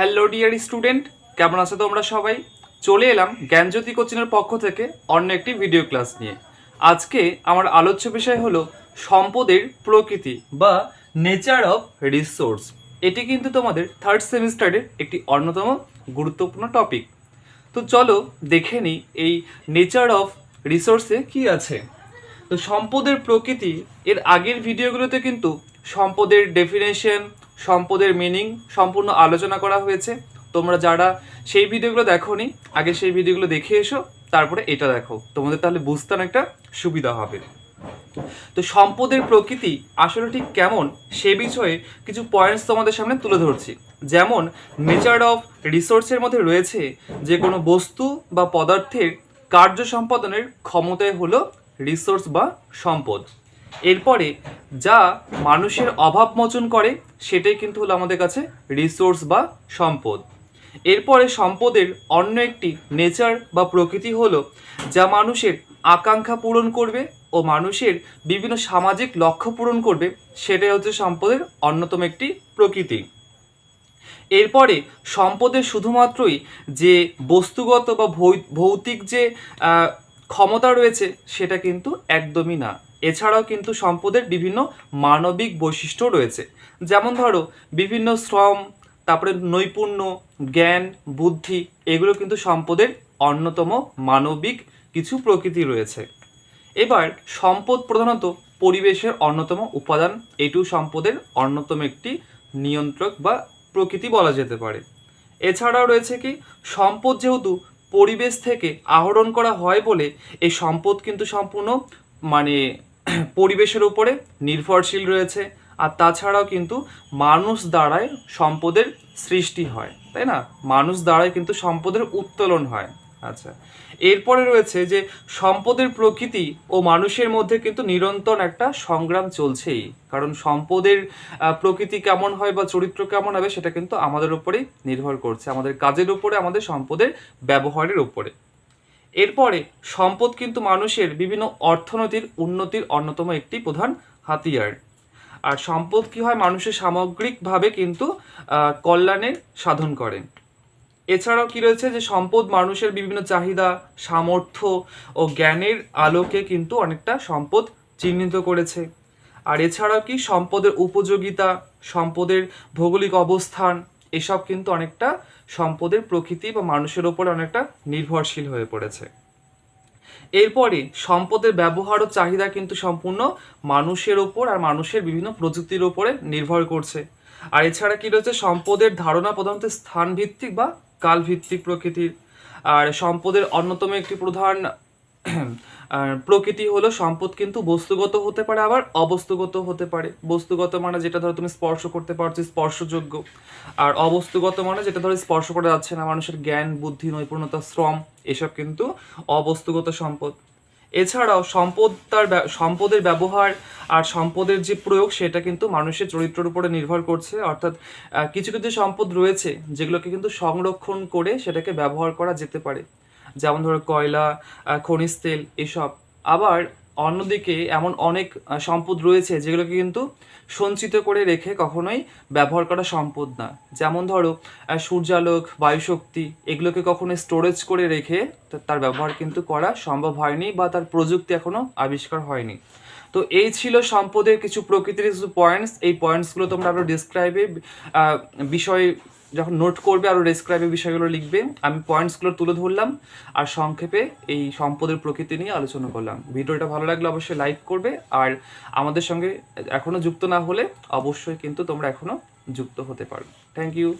Hello dear student, কেমন আছো তোমরা সবাই? চলে এলাম জ্ঞানজ্যোতি কোচিংয়ের পক্ষ থেকে অন্য একটি ভিডিও ক্লাস নিয়ে। আজকে আমার আলোচ্য বিষয় হলো সম্পদের প্রকৃতি বা নেচার অফ রিসোর্স। এটি কিন্তু তোমাদের থার্ড সেমিস্টারের একটি অন্যতম গুরুত্বপূর্ণ টপিক। তো চলো দেখে নিই এই নেচার অফ রিসোর্সে কি আছে। তো সম্পদের প্রকৃতি, এর আগের ভিডিওগুলোতে কিন্তু সম্পদের ডেফিনেশন সম্পদের মিনিং সম্পূর্ণ আলোচনা করা হয়েছে। তোমরা যারা সেই ভিডিওগুলো দেখোনি, আগে সেই ভিডিওগুলো দেখে এসো, তারপরে এটা দেখো। তোমাদের তাহলে বুঝতে অনেকটা সুবিধা হবে। তো সম্পদের প্রকৃতি আসলে ঠিক কেমন, সে বিষয়ে কিছু পয়েন্টস তোমাদের সামনে তুলে ধরছি। যেমন নেচার অফ রিসোর্সের মধ্যে রয়েছে যে কোনো বস্তু বা পদার্থের কার্য সম্পাদনের ক্ষমতায় হলো রিসোর্স বা সম্পদ। এরপরে যা মানুষের অভাব মোচন করে, সেটাই কিন্তু হলো আমাদের কাছে রিসোর্স বা সম্পদ। এরপরে সম্পদের অন্য একটি নেচার বা প্রকৃতি হলো, যা মানুষের আকাঙ্ক্ষা পূরণ করবে ও মানুষের বিভিন্ন সামাজিক লক্ষ্য পূরণ করবে, সেটাই হচ্ছে সম্পদের অন্যতম একটি প্রকৃতি। এরপরে সম্পদের শুধুমাত্রই যে বস্তুগত বা ভৌতিক যে ক্ষমতা রয়েছে, সেটা কিন্তু একদমই না। এছাড়াও কিন্তু সম্পদের বিভিন্ন মানবিক বৈশিষ্ট্য রয়েছে। যেমন ধরো, বিভিন্ন শ্রম, তারপরে নৈপুণ্য, জ্ঞান, বুদ্ধি, এগুলো কিন্তু সম্পদের অন্যতম মানবিক কিছু প্রকৃতি রয়েছে। এবার সম্পদ প্রধানত পরিবেশের অন্যতম উপাদান, এটিও সম্পদের অন্যতম একটি নিয়ন্ত্রক বা প্রকৃতি বলা যেতে পারে। এছাড়াও রয়েছে কি, সম্পদ যেহেতু পরিবেশ থেকে আহরণ করা হয় বলে, এই সম্পদ কিন্তু সম্পূর্ণ মানে পরিবেশের উপরে নির্ভরশীল রয়েছে, আর তাছাড়াও কিন্তু মানুষ দ্বারাই সম্পদের সৃষ্টি হয়, তাই না? মানুষ দ্বারাই কিন্তু সম্পদের উত্তোলন হয়। আচ্ছা এরপরে রয়েছে যে সম্পদের প্রকৃতি ও মানুষের মধ্যে কিন্তু নিরন্তর একটা সংগ্রাম চলছেই, কারণ সম্পদের প্রকৃতি কেমন হয় বা চরিত্র কেমন হবে সেটা কিন্তু আমাদের উপরেই নির্ভর করছে, আমাদের কাজের উপরে, আমাদের সম্পদের ব্যবহারের উপরে। এরপরে সম্পদ কিন্তু মানুষের বিভিন্ন অর্থনীতির উন্নতির অন্যতম একটি প্রধান হাতিয়ার। আর সম্পদ কি হয়? মানুষের সামগ্রিকভাবে কিন্তু কল্যাণের সাধন করে। এছাড়াও কি রয়েছে? যে সম্পদ মানুষের বিভিন্ন চাহিদা, সামর্থ্য ও জ্ঞানের আলোকে কিন্তু অনেকটা সম্পদ চিহ্নিত করেছে। আর এছাড়াও কি? সম্পদের উপযোগিতা, সম্পদের ভৌগোলিক অবস্থান এসব কিন্তু অনেকটা সম্পদের প্রকৃতি বা মানুষের ওপরে অনেকটা নির্ভরশীল হয়ে পড়েছে। এরপরে সম্পদের ব্যবহার ও চাহিদা কিন্তু সম্পূর্ণ মানুষের ওপর আর মানুষের বিভিন্ন প্রযুক্তির ওপরে নির্ভর করছে। আর এছাড়া কি রয়েছে? সম্পদের ধারণা প্রধানত স্থানভিত্তিক বা কালভিত্তিক প্রকৃতির। আর সম্পদের অন্যতম একটি প্রধান আর প্রকৃতি হলো সম্পদ কিন্তু বস্তুগত হতে পারে, আবার অবস্তুগত হতে পারে। বস্তুগত মানে যেটা ধরো তুমি স্পর্শ করতে পারছ, স্পর্শযোগ্য। আর অবস্তুগত মানে যেটা ধরো স্পর্শ করা যাচ্ছে না, মানুষের জ্ঞান, বুদ্ধি, নৈপুণ্যতা, শ্রম, এসব কিন্তু অবস্তুগত সম্পদ। এছাড়াও সম্পদ তার সম্পদের ব্যবহার আর সম্পদের যে প্রয়োগ, সেটা কিন্তু মানুষের চরিত্রের উপরে নির্ভর করছে। অর্থাৎ কিছু কিছু সম্পদ রয়েছে যেগুলোকে কিন্তু সংরক্ষণ করে সেটাকে ব্যবহার করা যেতে পারে। যেমন ধরো কয়লা খনিজ তেল এসব। আবার অন্যদিকে এমন অনেক সম্পদ রয়েছে যেগুলোকে কিন্তু সঞ্চিত করে রেখে কখনোই ব্যবহার করা সম্পদ না। যেমন ধরো সূর্যালোক, বায়ুশক্তি এগুলোকে কখনো স্টোরেজ করে রেখে তার ব্যবহার কিন্তু করা সম্ভব হয়নি বা তার প্রযুক্তি এখনও আবিষ্কার হয়নি। তো এই ছিল সম্পদের কিছু প্রকৃতির কিছু পয়েন্টস এই পয়েন্টসগুলো তোমরা আরও ডিসক্রাইবে বিষয় যখন নোট করবে আরও ডেসক্রাইবে বিষয়গুলো লিখবে, আমি পয়েন্টসগুলো তুলে ধরলাম আর সংক্ষেপে এই সম্পদের প্রকৃতি নিয়ে আলোচনা করলাম। ভিডিওটা ভালো লাগলে অবশ্যই লাইক করবে আর আমাদের সঙ্গে এখনও যুক্ত না হলে অবশ্যই কিন্তু তোমরা এখনও যুক্ত হতে পারো। Thank you